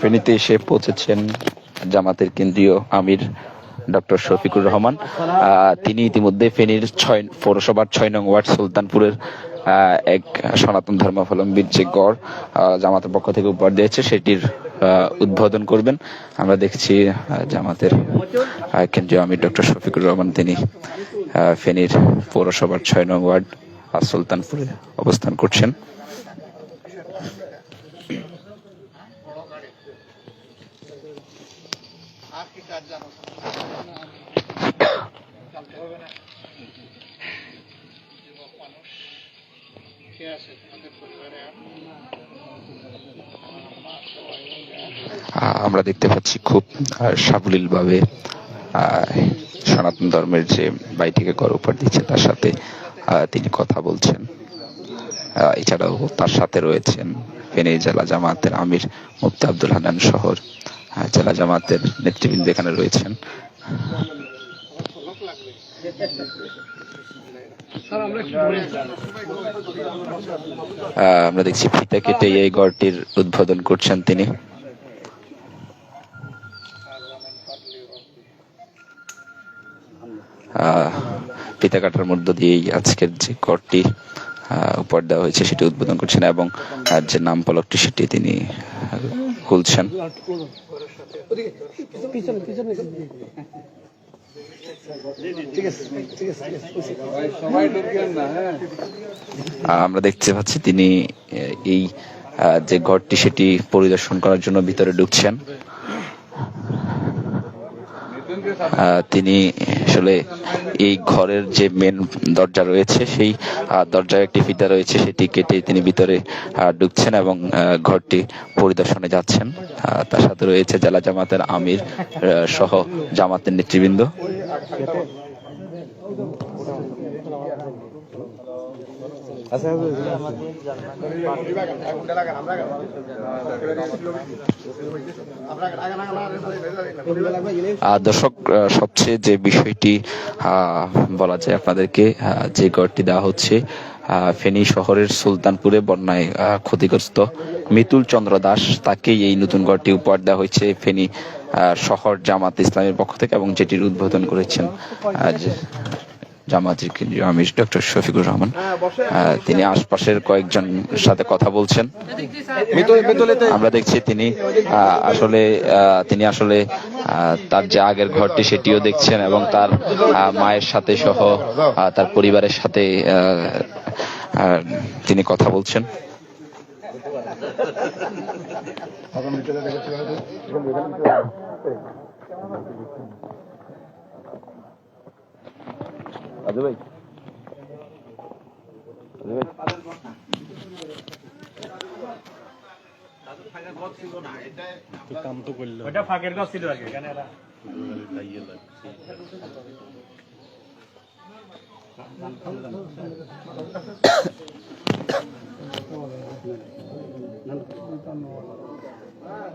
ফেনীতে এসে পৌঁছেছেন জামাতের কেন্দ্রীয় আমির ডক্টর শফিকুর রহমান। তিনি ইতিমধ্যে ফেনীর ছয়, পৌরসভার ছয় নং ওয়ার্ড সুলতানপুরের এক সনাতন ধর্মাবলম্বীর যে গড় জামাতের পক্ষ থেকে উপহার দিয়েছে, সেটির উদ্বোধন করবেন। আমরা দেখছি জামাতের কেন্দ্রীয় আমির ডক্টর শফিকুর রহমান, তিনি ফেনীর পৌরসভার ছয় নং ওয়ার্ড সুলতানপুরে অবস্থান করছেন। আমরা দেখতে পাচ্ছি খুব সাবলীল ভাবে সনাতন ধর্মের যে বাইটিকে কর উপর দিচ্ছে, তার সাথে তিনি কথা বলছেন। এছাড়াও তার সাথে রয়েছেন ফেনী জেলা জামাতের আমির মুফতি আব্দুল হানান শহর। জেলা জামাতের নেতৃবৃন্দ এখানে রয়েছেন। আমরা দেখছি ফিতা কেটে এই গড়টির উদ্বোধন করছেন তিনি। ফিতা কাটার মধ্য দিয়েই আজকের যে গড়টি উপহার দেওয়া হয়েছে, সেটি উদ্বোধন করছেন এবং যে নাম ফলকটি সেটি তিনি খুলছেন। আমরা দেখতে পাচ্ছি তিনি এই যে ঘরটি সেটি পরিদর্শন করার জন্য ভিতরে ঢুকছেন। তিনি আসলে এই ঘরের যে মেন দরজা রয়েছে, সেই দরজার দরজায় একটি ফিতা রয়েছে, সেটি কেটে তিনি ভিতরে ঢুকছেন এবং ঘরটি পরিদর্শনে যাচ্ছেন। তার সাথে রয়েছে জেলা জামাতের আমির সহ জামাতের নেতৃবৃন্দ। আহ, দর্শক আহ, সবচেয়ে যে বিষয়টি বলা যায় আপনাদেরকে যে গড়টি দেওয়া হচ্ছে ফেনী শহরের সুলতানপুরে বন্যায় ক্ষতিগ্রস্ত মিতুল চন্দ্র দাস তাকেই এই নতুন গড়টি উপহার দেওয়া হয়েছে ফেনী শহর জামাত ইসলামের পক্ষ থেকে এবং যেটির উদ্বোধন করেছেন জামাতের কেন্দ্রীয় আমির ডক্টর শফিকুর রহমান। তিনি আশপাশের কয়েকজন সাথে কথা বলছেন। আমরা দেখছি তিনি আসলে তিনি আসলে তার যে আগের ঘরটি সেটিও দেখছেন এবং তার মায়ের সাথে সহ তার পরিবারের সাথে তিনি কথা বলছেন। ওটা ফাঁকের গাছ ছিল আর কি এরা আহ,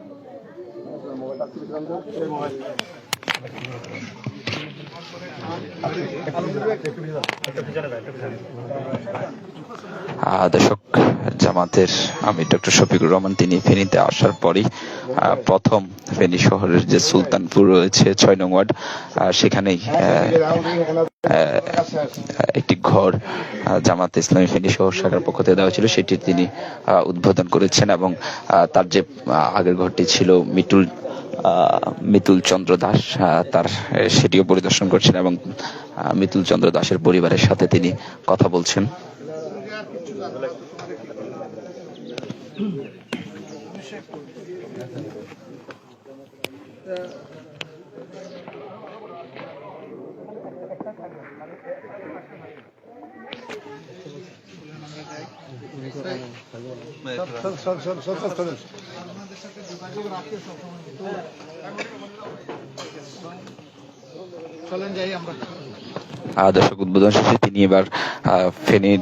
দর্শক, জামাতের আমি ডক্টর শফিকুর রহমান, তিনি ফেনীতে আসার পরই প্রথম ফেনী শহরের যে সুলতানপুর রয়েছে, ছয় নং ওয়ার্ড সেখানেই একটি ঘর জামাত ইসলামী ফেনী শহর শাখার পক্ষ থেকে দেওয়া ছিল। সেটি তিনি উদ্বোধন করেছেন এবং তার যে আগের ঘরটি ছিল মিটুল মিতুল চন্দ্র দাস তার সেটিও পরিদর্শন করছেন এবং মিতুল চন্দ্র দাসের পরিবারের সাথে তিনি কথা বলছেন। সর দর্শক, উদ্বোধন শেষে তিনি এবার ফেনীর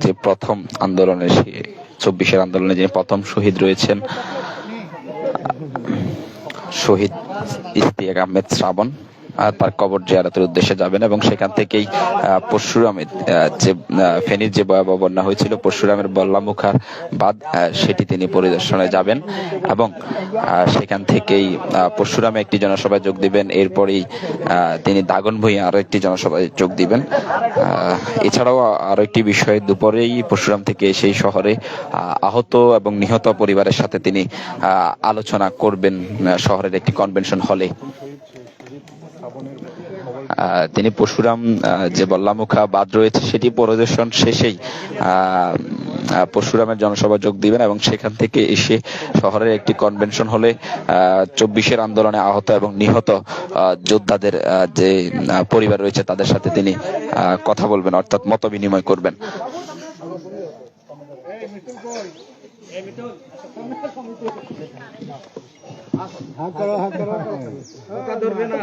যে প্রথম আন্দোলনে চব্বিশের আন্দোলনে যে প্রথম শহীদ রয়েছেন শহীদ ইস্তিয়াক আহমেদ শ্রাবণ তার কবর জিয়ারতের উদ্দেশ্যে যাবেন এবং সেখান থেকেই পরশুরামের যে ফেনীর যে ভয়াবহ বন্যা হয়েছিল পরশুরামের বল্লামুখা বাদ সেটি তিনি পরিদর্শনে যাবেন এবং সেখান থেকেই পরশুরামে একটি জনসভায় যোগ দিবেন। এরপরেই তিনি দাগন ভুঁই আরও একটি জনসভায় যোগ দিবেন। এছাড়াও আরও একটি বিষয় দুপুরেই পরশুরাম থেকে সেই শহরে আহ, আহত এবং নিহত পরিবারের সাথে তিনি আলোচনা করবেন শহরের একটি কনভেনশন হলে তিনি পরশুরাম যে বল্লামুখা বাদ রয়েছে, সেটি পরিদর্শন শেষেই পরশুরামের জনসভা যোগ দিবেন এবং সেখান থেকে এসে শহরের একটি কনভেনশন হলে চব্বিশের আন্দোলনে আহত এবং নিহত যোদ্ধাদের যে পরিবার রয়েছে, তাদের সাথে তিনি কথা বলবেন, অর্থাৎ মত বিনিময় করবেন। হাত করো হাত করো ধরবে না